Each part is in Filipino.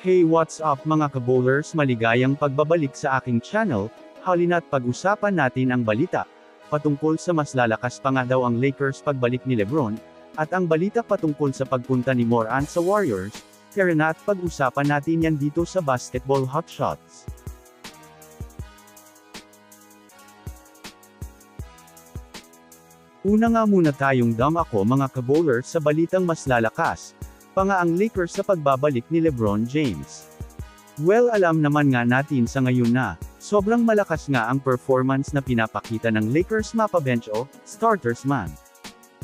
Hey what's up mga kabowlers maligayang pagbabalik sa aking channel, halina't pag-usapan natin ang balita, patungkol sa mas lalakas pa nga daw ang Lakers pagbalik ni Lebron, at ang balita patungkol sa pagpunta ni Morant sa Warriors, tara na't pag-usapan natin yan dito sa Basketball Hotshots. Una nga muna tayong dam ako mga kabowlers sa balitang mas lalakas, pa nga ang Lakers sa pagbabalik ni Lebron James. Well alam naman nga natin sa ngayon na, sobrang malakas nga ang performance na pinapakita ng Lakers mapabench o, starters man.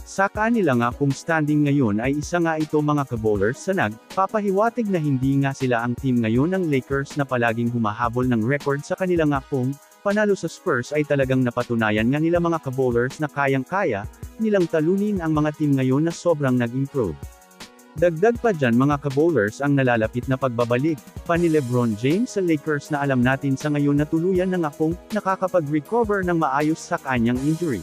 Sa kanila nga kung standing ngayon ay isa nga ito mga kabowlers sa nagpapahiwatig na hindi nga sila ang team ngayon ng Lakers na palaging humahabol ng record sa kanila nga kung, panalo sa Spurs ay talagang napatunayan nga nila mga kabowlers na kayang-kaya, nilang talunin ang mga team ngayon na sobrang nag-improve. Dagdag pa dyan mga kabowlers ang nalalapit na pagbabalik, pa ni Lebron James sa Lakers na alam natin sa ngayon na tuluyan na nga kung nakakapag-recover ng maayos sa kanyang injury.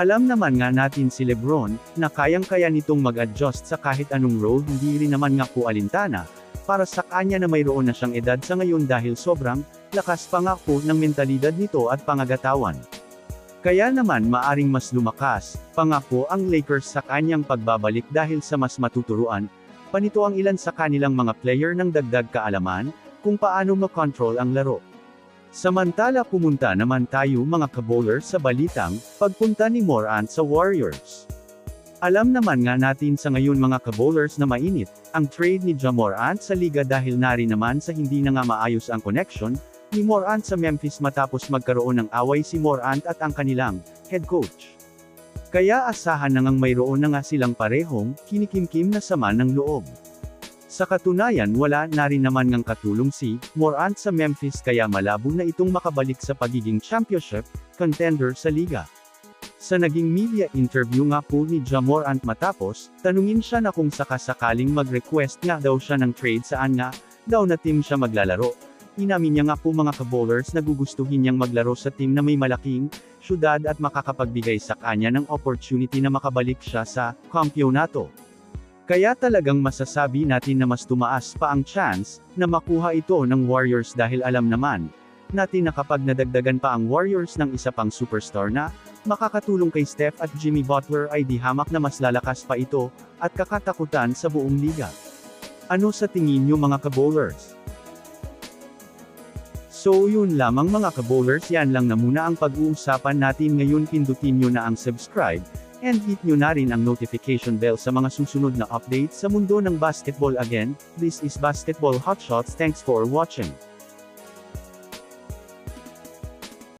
Alam naman nga natin si Lebron, na kayang-kaya nitong mag-adjust sa kahit anong road hindi rin naman nga po alintana, para sa kanya na mayroon na siyang edad sa ngayon dahil sobrang, lakas pa nga po ng mentalidad nito at pangagatawan. Kaya naman maaring mas lumakas, pangako ang Lakers sa kanyang pagbabalik dahil sa mas matuturuan, panito ang ilan sa kanilang mga player ng dagdag kaalaman, kung paano makontrol ang laro. Samantala pumunta naman tayo mga kabowlers sa balitang, pagpunta ni Morant sa Warriors. Alam naman nga natin sa ngayon mga kabowlers na mainit, ang trade ni Ja Morant sa liga dahil nari naman sa hindi na nga maayos ang connection, ni Morant sa Memphis matapos magkaroon ng away si Morant at ang kanilang head coach. Kaya asahan na ngang mayroon na nga silang parehong kinikimkim na sama ng loob. Sa katunayan wala na rin naman ngang katulong si Morant sa Memphis kaya malabo na itong makabalik sa pagiging championship contender sa liga. Sa naging media interview nga po ni Ja Morant matapos, tanungin siya na kung sakasakaling mag-request nga daw siya ng trade saan nga, daw na team siya maglalaro. Inamin niya nga po mga kabowlers na gugustuhin niyang maglaro sa team na may malaking syudad at makakapagbigay sa kanya ng opportunity na makabalik siya sa kampyonato. Kaya talagang masasabi natin na mas tumaas pa ang chance na makuha ito ng Warriors dahil alam naman natin na kapag nadagdagan pa ang Warriors ng isa pang superstar na makakatulong kay Steph at Jimmy Butler ay di hamak na mas lalakas pa ito at kakatakutan sa buong liga. Ano sa tingin niyo mga kabowlers? So yun lamang mga kabowlers yan lang na muna ang pag-uusapan natin ngayon. Pindutin nyo na ang subscribe, and hit nyo na rin ang notification bell sa mga susunod na updates sa mundo ng basketball. Again, this is Basketball Hotshots thanks for watching.